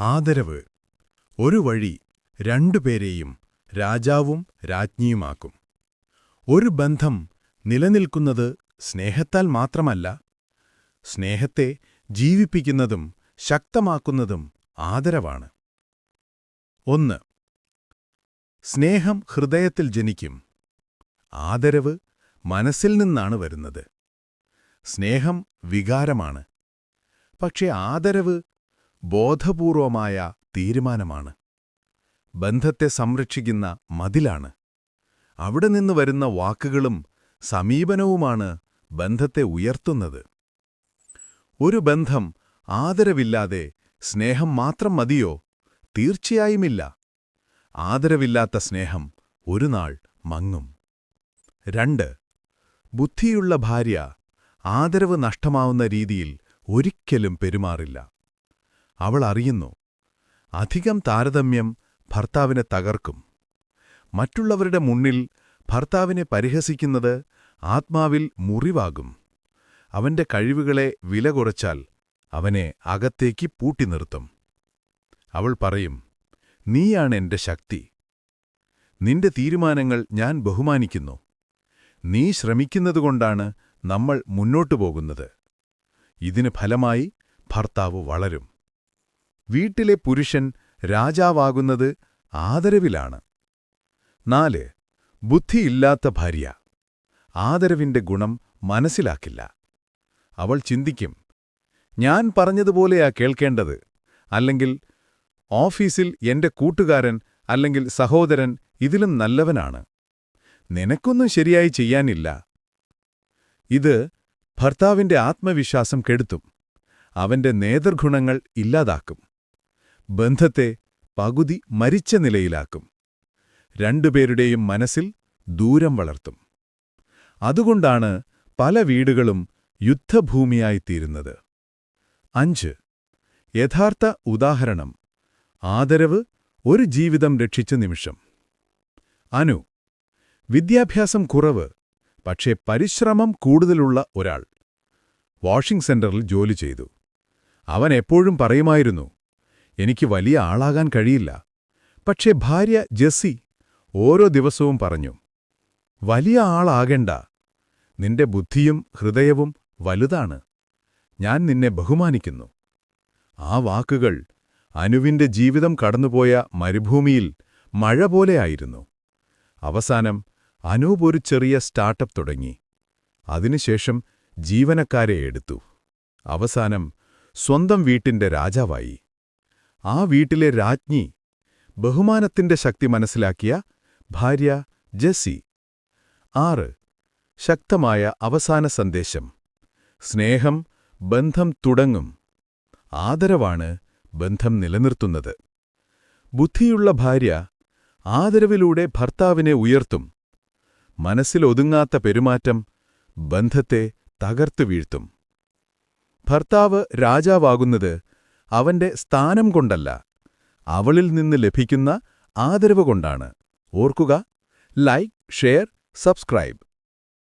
ആദരവ്. ഒരു വഴി രണ്ടുപേരെയും രാജാവും രാജ്ഞിയുമാക്കും. ഒരു ബന്ധം നിലനിൽക്കുന്നത് സ്നേഹത്താൽ മാത്രമല്ല സ്നേഹത്തെ ജീവിപ്പിക്കുന്നതും ശക്തമാക്കുന്നതും ആദരവാണ്. ഒന്ന് സ്നേഹം ഹൃദയത്തിൽ ജനിക്കും. ആദരവ് മനസ്സിൽ നിന്നാണ് വരുന്നത്. സ്നേഹം വികാരമാണ്. പക്ഷേ ആദരവ് ബോധപൂർവമായ തീരുമാനമാണ്. ബന്ധത്തെ സംരക്ഷിക്കുന്ന മതിലാണ്. അവിടെ നിന്ന് വരുന്ന വാക്കുകളും സമീപനവുമാണ് ബന്ധത്തെ ഉയർത്തുന്നത്. ഒരു ബന്ധം ആദരവില്ലാതെ സ്നേഹം മാത്രം മതിയോ? തീർച്ചയായുമില്ല. ആദരവില്ലാത്ത സ്നേഹം ഒരു നാൾ മങ്ങും. രണ്ട് ബുദ്ധിയുള്ള ഭാര്യ ആദരവ് നഷ്ടമാവുന്ന രീതിയിൽ ഒരിക്കലും പെരുമാറില്ല. അവൾ അറിയുന്നു. അധികം താരതമ്യം ഭർത്താവിനെ തകർക്കും. മറ്റുള്ളവരുടെ മുന്നിൽ ഭർത്താവിനെ പരിഹസിക്കുന്നത് ആത്മാവിൽ മുറിവാകും. അവന്റെ കഴിവുകളെ വില കുറച്ചാൽ അവനെ അകത്തേക്ക് പൂട്ടി നിർത്തും. അവൾ പറയും നീയാണ് എന്റെ ശക്തി. നിന്റെ തീരുമാനങ്ങൾ ഞാൻ ബഹുമാനിക്കുന്നു. നീ ശ്രമിക്കുന്നതുകൊണ്ടാണ് നമ്മൾ മുന്നോട്ടു പോകുന്നത്. ഇതിന് ഫലമായി ഭർത്താവ് വളരും. വീട്ടിലെ പുരുഷൻ രാജാവാകുന്നത് ആദരവിലാണ്. നാല് ബുദ്ധിയില്ലാത്ത ഭാര്യ. ആദരവിന്റെ ഗുണം മനസ്സിലാക്കില്ല. അവൾ ചിന്തിക്കും ഞാൻ പറഞ്ഞതുപോലെയാ കേൾക്കേണ്ടത്. അല്ലെങ്കിൽ ഓഫീസിൽ എന്റെ കൂട്ടുകാരൻ അല്ലെങ്കിൽ സഹോദരൻ ഇതിലും നല്ലവനാണ്. നിനക്കൊന്നും ശരിയായി ചെയ്യാനില്ല. ഇത് ഭർത്താവിന്റെ ആത്മവിശ്വാസം കെടുത്തും. അവന്റെ നേതൃഗുണങ്ങൾ ഇല്ലാതാക്കും. ബന്ധത്തെ പകുതി മരിച്ച നിലയിലാക്കും. രണ്ടുപേരുടെയും മനസ്സിൽ ദൂരം വളർത്തും. അതുകൊണ്ടാണ് പല വീടുകളും യുദ്ധഭൂമിയായിത്തീരുന്നത്. അഞ്ച്. യഥാർത്ഥ ഉദാഹരണം. ആദരവ് ഒരു ജീവിതം രക്ഷിച്ച നിമിഷം. അനു. വിദ്യാഭ്യാസം കുറവ് പക്ഷേ പരിശ്രമം കൂടുതലുള്ള ഒരാൾ. വാഷിംഗ് സെന്ററിൽ ജോലി ചെയ്തു. അവൻ എപ്പോഴും പറയുമായിരുന്നു എനിക്ക് വലിയ ആളാകാൻ കഴിയില്ല. പക്ഷേ ഭാര്യ ജെസ്സി ഓരോ ദിവസവും പറഞ്ഞു വലിയ ആളാകണ്ട. നിന്റെ ബുദ്ധിയും ഹൃദയവും വലുതാണ്. ഞാൻ നിന്നെ ബഹുമാനിക്കുന്നു. ആ വാക്കുകൾ അനുവിന്റെ ജീവിതം കടന്നുപോയ മരുഭൂമിയിൽ മഴ പോലെയായിരുന്നു അവസാനം അനൂപ് ഒരു ചെറിയ സ്റ്റാർട്ടപ്പ് തുടങ്ങി. അതിനുശേഷം ജീവനക്കാരെ എടുത്തു. അവസാനം സ്വന്തം വീട്ടിന്റെ രാജാവായി. ആ വീട്ടിലെ രാജ്ഞി ബഹുമാനത്തിന്റെ ശക്തി മനസ്സിലാക്കിയ ഭാര്യ ജെസ്സി. ആറ്. ശക്തമായ അവസാന സന്ദേശം. സ്നേഹം ബന്ധം തുടങ്ങും. ആദരവാണ് ബന്ധം നിലനിർത്തുന്നത്. ബുദ്ധിയുള്ള ഭാര്യ ആദരവിലൂടെ ഭർത്താവിനെ ഉയർത്തും. മനസ്സിലൊതുങ്ങാത്ത പെരുമാറ്റം ബന്ധത്തെ തകർത്തു വീഴ്ത്തും. ഭർത്താവ് രാജാവാകുന്നത് അവന്റെ സ്ഥാനം കൊണ്ടല്ല അവളിൽ നിന്ന് ലഭിക്കുന്ന ആദരവ് കൊണ്ടാണ്. ഓർക്കുക ലൈക്ക് ഷെയർ സബ്സ്ക്രൈബ്.